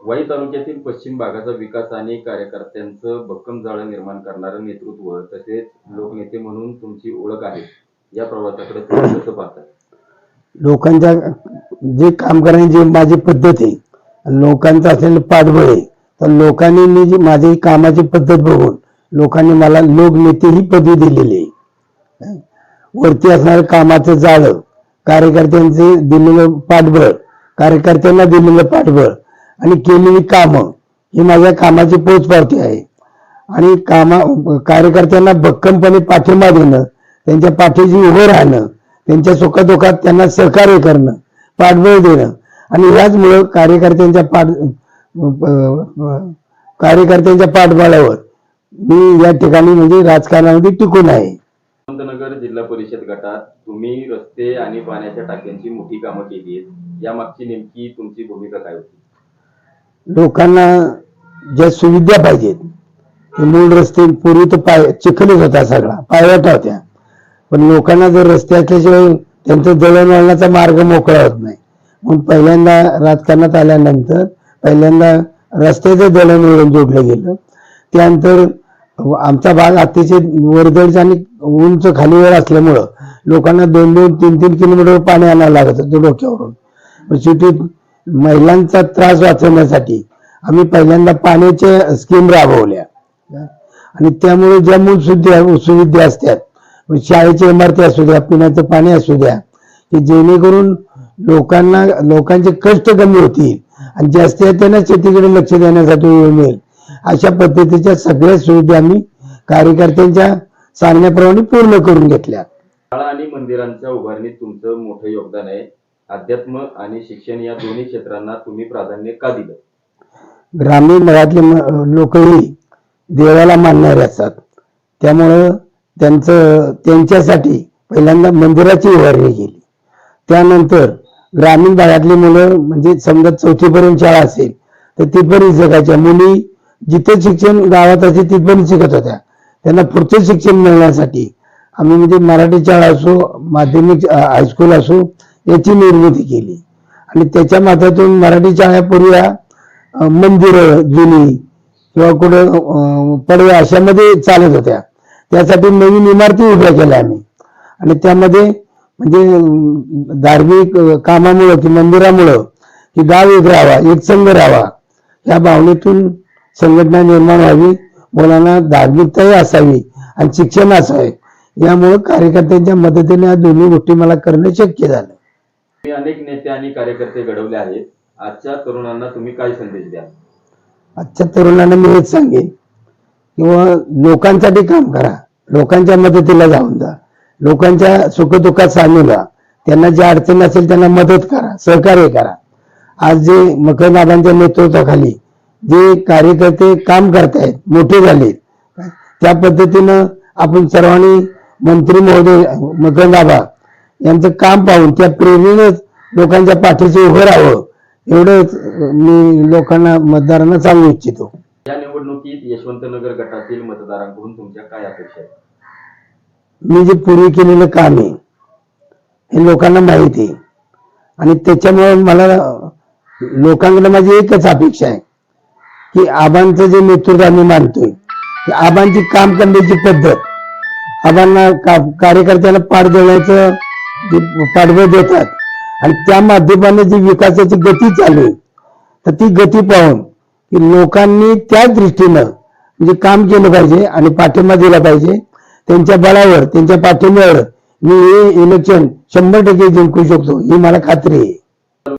वाई तालुक्यातील पश्चिम भागाचा विकास आणि कार्यकर्त्यांचं भक्कम जाळं निर्माण करणारं नेतृत्व तसेच लोकनेते म्हणून तुमची ओळख आहे. या प्रवासाकडे तुम्ही कसं पाहता? लोकांच्या जे काम करण्याची जी माझी पद्धत आहे लोकांचं असलेलं पाठबळ आहे तर लोकांनी मी जी माझी कामाची पद्धत बघून लोकांनी मला लोकनेते ही पदवी दिलेली आहे. वरती असणारं कामाचं जाळं कार्यकर्त्यांचे दिलेलं पाठबळ कार्यकर्त्यांना दिलेलं पाठबळ आणि केलेली कामं ही माझ्या कामाची पोचपावती आहे. आणि कामा कार्यकर्त्यांना भक्कमपणे पाठिंबा देणं त्यांच्या पाठीशी उभं राहणं त्यांच्या सुखदुःखात त्यांना सहकार्य करणं पाठबळ देणं. आणि याचमुळं कार्यकर्त्यांच्या पाठ कार्यकर्त्यांच्या पाठबळावर मी या ठिकाणी म्हणजे राजकारणामध्ये टिकून आहे. यशवंतनगर जिल्हा परिषद गटात तुम्ही रस्ते आणि पाण्याच्या टाक्यांची मोठी कामं केली आहेत यामागची नेमकी तुमची भूमिका काय होती? लोकांना ज्या सुविधा पाहिजेत ते मूळ रस्ते पूर्वी तर पाय चिखलच होता सगळा पायवाटा होत्या. पण लोकांना जर रस्ते असल्याशिवाय त्यांचं दळणवळणाचा मार्ग मोकळा होत नाही. म्हणून पहिल्यांदा राजकारणात आल्यानंतर पहिल्यांदा रस्त्याचं दळणवळण जोडलं गेलं. त्यानंतर आमचा भाग अतिशय वर्दळचा आणि उंच खालीवर असल्यामुळं लोकांना दोन दोन तीन तीन किलोमीटर पाणी आणायला लागत होतं डोक्यावरून. मग शेवटी महिलांचा त्रास वाचवण्यासाठी आम्ही पहिल्यांदा पाण्याच्या स्कीम राबवल्या. आणि त्यामुळे ज्या मूळ सुविधा असतात म्हणजे शाळेची इमारती असू द्या पिण्याचं पाणी असू द्या की जेणेकरून लोकांना लोकांचे कष्ट कमी होतील आणि जास्तीत त्यांना शेतीकडे लक्ष देण्यासाठी वेळ मिळेल. अशा पद्धतीच्या सगळ्या सुविधा आम्ही कार्यकर्त्यांच्या सांगण्याप्रमाणे पूर्ण करून घेतल्या. शाळा आणि मंदिरांच्या उभारणीत तुमचं मोठं योगदान आहे. अध्यात्म आणि शिक्षण या दोन्ही क्षेत्रांना तुम्ही प्राधान्य का दिलं? ग्रामीण भागातले लोकही देवाला मानणारे असतात. त्यामुळं त्यांचं त्यांच्यासाठी पहिल्यांदा मंदिराची उभारणी केली. त्यानंतर ग्रामीण भागातली मुलं म्हणजे समजा चौथीपर्यंत शाळा असेल तर तिथपर्यंत शिकायच्या मुली जिथे शिक्षण गावात असेल तिथपर्यंत शिकत होत्या. त्यांना पुढचं शिक्षण मिळण्यासाठी आम्ही म्हणजे मराठी शाळा असो माध्यमिक हायस्कूल असो याची निर्मिती केली. आणि त्याच्या माध्यमातून मराठी शाळा पूर्वी मंदिरं जुनी किंवा कुठं पडव्या अशामध्ये चालत होत्या. त्यासाठी नवीन इमारती उभ्या केल्या आम्ही. आणि त्यामध्ये म्हणजे धार्मिक कामामुळं की मंदिरामुळं की गाव एक राहावा एक संघ राहावा या भावनेतून संघटना निर्माण व्हावी मुलांना धार्मिकताही असावी आणि शिक्षण असावे यामुळं कार्यकर्त्यांच्या मदतीने या दोन्ही गोष्टी मला करणं शक्य झालं. तुम्ही अनेक नेते आणि कार्यकर्ते घडवले आहेत. आजच्या तरुणांना तुम्ही काय संदेश द्या आजच्या तरुणांना मी हेच सांगेन किंवा लोकांसाठी काम करा. लोकांच्या मदतीला जाऊन जा. लोकांच्या सुखदुःखात सामील व्हा. त्यांना ज्या अडचणी असेल त्यांना मदत करा. सहकार्य करा. आज जे मकरनाबांच्या नेतृत्वाखाली जे कार्यकर्ते काम करतायत मोठे झाले त्या पद्धतीनं आपण सर्वांनी मंत्री महोदय मकरनाबा यांचं काम पाहून त्या प्रेरणेनेच लोकांच्या पाठीशी उभं राहावं. एवढंच मी लोकांना मतदारांना सांगू इच्छितो. या निवडणुकीत यशवंतनगर गटातील मतदारांकडून तुमच्या काय अपेक्षा आहेत? मी जे पूर्वी केलेलं काम आहे हे लोकांना माहिती आहे. आणि त्याच्यामुळे मला लोकांकडे माझी एकच अपेक्षा आहे की आबांचं जे नेतृत्व आम्ही मानतोय की आबांची काम करण्याची पद्धत आबांना का- कार्यकर्त्याला पाठ देण्याचं पाठबळ देतात. आणि त्या माध्यमाने जी विकासाची गती चालू आहे तर ती गती पाहून की लोकांनी त्या दृष्टीनं म्हणजे काम केलं पाहिजे आणि पाठिंबा दिला पाहिजे. त्यांच्या बळावर त्यांच्या पाठिंब्यावर मी हे इलेक्शन शंभर टक्के जिंकू शकतो ही मला खात्री आहे.